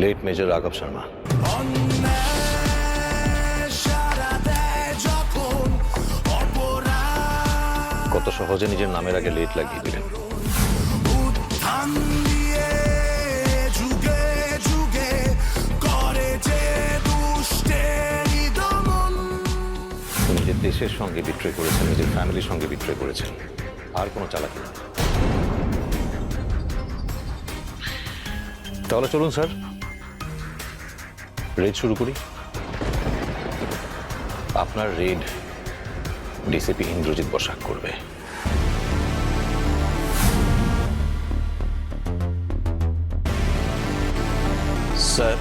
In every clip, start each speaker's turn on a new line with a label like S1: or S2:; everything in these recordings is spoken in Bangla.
S1: লেট মেজর রাঘব শর্মা কত সহজে নিজের নামের আগে লেট লাগিয়ে দিলেন। নিজের দেশের সঙ্গে বিক্রয় করেছেন, নিজের ফ্যামিলির সঙ্গে বিক্রয় করেছেন। আর কোনো চালাকি না। তাহলে চলুন, স্যার। রেড শুরু করি। আপনার রেড ডিসিপি ইন্দ্রজিৎ বসাক করবে।
S2: স্যার,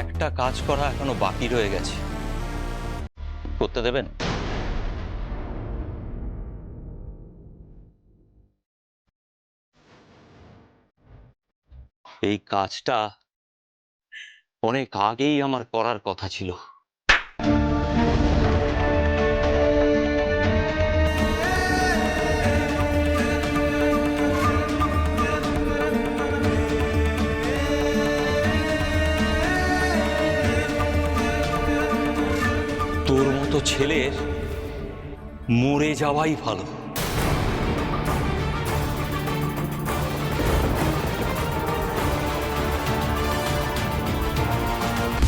S2: একটা কাজ করা এখনও বাকি রয়ে গেছে। করতে দেবেন? এই কাজটা অনেক আগেই আমার করার কথা ছিল। তোর মতো ছেলের মরে যাওয়াই ভালো।